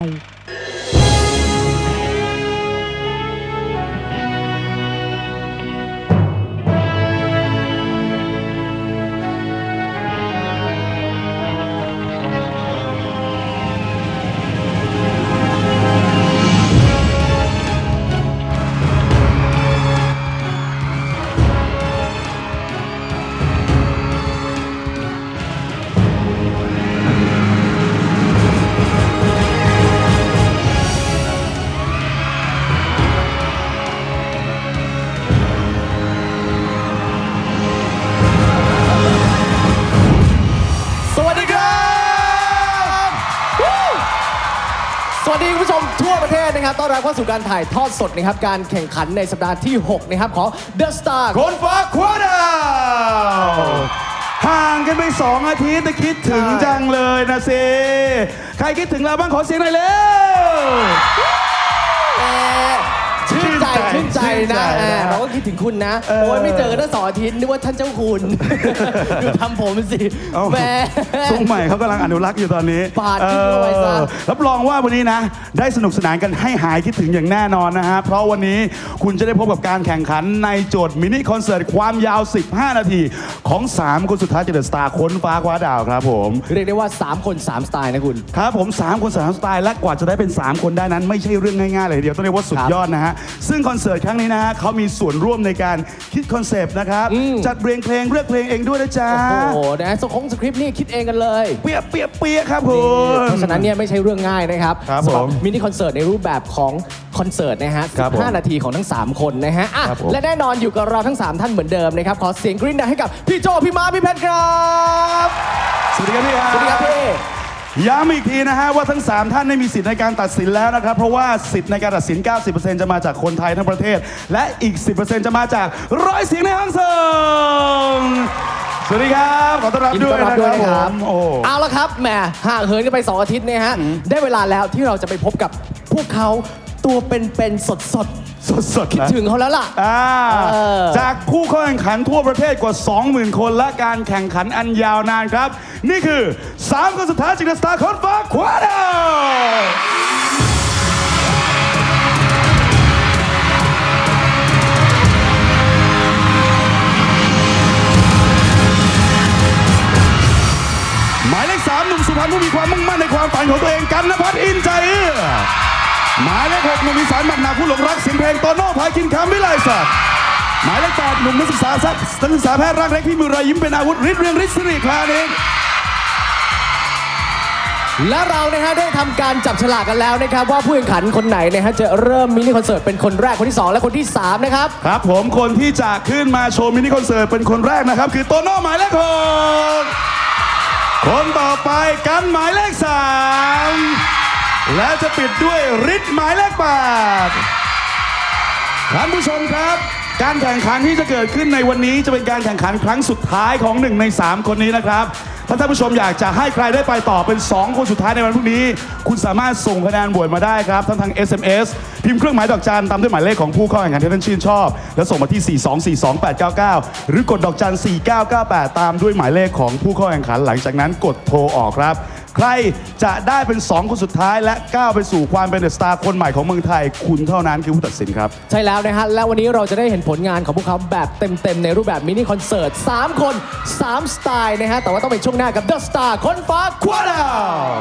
ส วัสดีคุณผู้ชมทั่วประเทศนะครับต้อนรับเข้าสู่การถ่ายทอดสดนะครับการแข่งขันในสัปดาห์ที่ 6 นะครับของ The Star คนฟ้าควาดาวห่างกันไปสองอาทิตย์แต่คิดถึงจังเลยนะเซใครคิดถึงเราบ้างขอเสียงหน่อยเร็ว นนใจใจนะชื่นใจเออนะเราก็คิดถึงคุณนะ เออโอ้ยไม่เจอกันตั้งสองอาทิตย์นึกว่าท่านเจ้าคุณ ดูทำผมสิเอ้า แหม่ทรงใหม่เขากำลังอนุรักษ์อยู่ตอนนี้ปาดทิ้งเอาไว้ซะ เออรับรองว่าวันนี้นะ ได้สนุกสนานกันให้หายคิดถึงอย่างแน่นอนนะฮะ เพราะวันนี้คุณจะได้พบกับการแข่งขันในโจทย์มินิคอนเสิร์ตความยาว 15 นาที ของ 3 คนสุดท้ายจากเดอะสตาร์ค้นฟ้าคว้าดาวครับผม เรียกได้ว่า 3 คน 3 สไตล์นะคุณ ครับผม 3 คนสามสไตล์และกว่าจะได้เป็น 3 คนได้นั้น ไม่ใช่เรื่องง่ายๆเลยทีเดียวต้องเรียกว่าสุดยอดนะฮะ ซึ่งคอนเสิร์ตครั้งนี้นะฮะเขามีส่วนร่วมในการคิดคอนเซปต์นะครับ อืม จัดเพลงเพลงเลือกเพลงเองด้วยนะจ๊ะ โอ้โหนะสคงสคริปต์นี่คิดเองกันเลย เปียกเปียกเปียกครับผม เพราะฉะนั้นเนี่ยไม่ใช่เรื่องง่ายนะครับครับสำหรับผมมินิคอนเสิร์ตในรูปแบบของคอนเสิร์ตนะฮะครับผม15นาทีของทั้ง 3 คนนะฮะอะครับผม และแน่นอนอยู่กับเราทั้ง 3 ท่านเหมือนเดิมนะครับ ขอเสียงกรี๊ดดังให้กับพี่โจพี่ม้าพี่เพชรครับ สวัสดีครับพี่สวัสดีครับพี่ ย้ำอีกทีนะฮะว่าทั้ง 3 ท่านได้มีสิทธิ์ในการตัดสินแล้วนะครับ เพราะว่าสิทธิ์ในการตัดสิน 90%จะมาจากคนไทยทั้งประเทศ และอีก 10%จะมาจากร้อยเสียงในห้องส่งสวัสดีครับขอต้อนรับยินดีด้วต้ยอนรับนะด้วยคนะครัรับบผมโอ้ เอาละครับแหมห่างเหินกันไป 2 อาทิตย์เนี่ยฮะ ได้เวลาแล้วที่เราจะไปพบกับพวกเขา ตัวเป็นๆสดสดๆๆคิดนะถึงเขาแล้วล่ะ อ่าเออ จากผู้เข้าแข่งขันทั่วประเทศกว่า 20,000 คนและการแข่งขันอันยาวนานครับ นี่คือ 3 คนสุดท้ายจากสตาร์คอนฟ้าคว้าดาวหมายเลขสามหนุ่มสุพรรณผู้มีความมุ่งมั่นในความฝันของตัวเองกันนภัทรอินใจเอื้อ หมายเลขหกหนุ่มอีสานหมัดหนักผู้หลงรักเสียงเพลงโตโน่พายกินคำวิไลศักดิ์หมายเลขแปดหนุ่มนักศึกษาสักนักศึกษาแพทย์ร่างเล็กที่มีรอยยิ้มเป็นอาวุธฤทธิ์เรืองฤทธิ์สิริพลานิกและเรานะฮะได้ทำการจับฉลากกันแล้วนะครับ ว่าผู้แข่งขันคนไหนนะฮะจะเริ่มมินิคอนเสิร์ตเป็นคนแรกคนที่2และคนที่3นะครับ ครับผมคนที่จะขึ้นมาโชว์มินิคอนเสิร์ตเป็นคนแรกนะครับ คือโตโน่หมายเลขหกคนต่อไปกันหมายเลขสาม และจะปิดด้วยริดหมายเลขแปดท่านผู้ชมครับ การแข่งขันที่จะเกิดขึ้นในวันนี้จะเป็นการแข่งขันครั้งสุดท้ายของหนึ่งใน 3 คนนี้นะครับ ถ้าท่านผู้ชมอยากจะให้ใครได้ไปต่อเป็น 2 คนสุดท้ายในวันพรุ่งนี้ คุณสามารถส่งคะแนนโหวตมาได้ครับทั้งทาง SMS พิมพ์เครื่องหมายดอกจันตามด้วยหมายเลขของผู้เข้าแข่งขันที่ท่านชื่นชอบ แล้วส่งมาที่ 4242899 หรือกดดอกจัน4998 ตามด้วยหมายเลขของผู้เข้าแข่งขัน หลังจากนั้นกดโทรออกครับ ใครจะได้เป็น 2 คนสุดท้ายและก้าวไปสู่ความเป็นเดอะสตาร์คนใหม่ของเมืองไทย คุณเท่านั้นคือผู้ตัดสินครับ ใช่แล้วนะฮะ และวันนี้เราจะได้เห็นผลงานของพวกเขาแบบเต็มๆ ในรูปแบบมินิคอนเสิร์ต 3 คน 3 สไตล์นะฮะ แต่ว่าต้องเป็นช่วงหน้ากับ The Star คนฟ้าคว้าดาว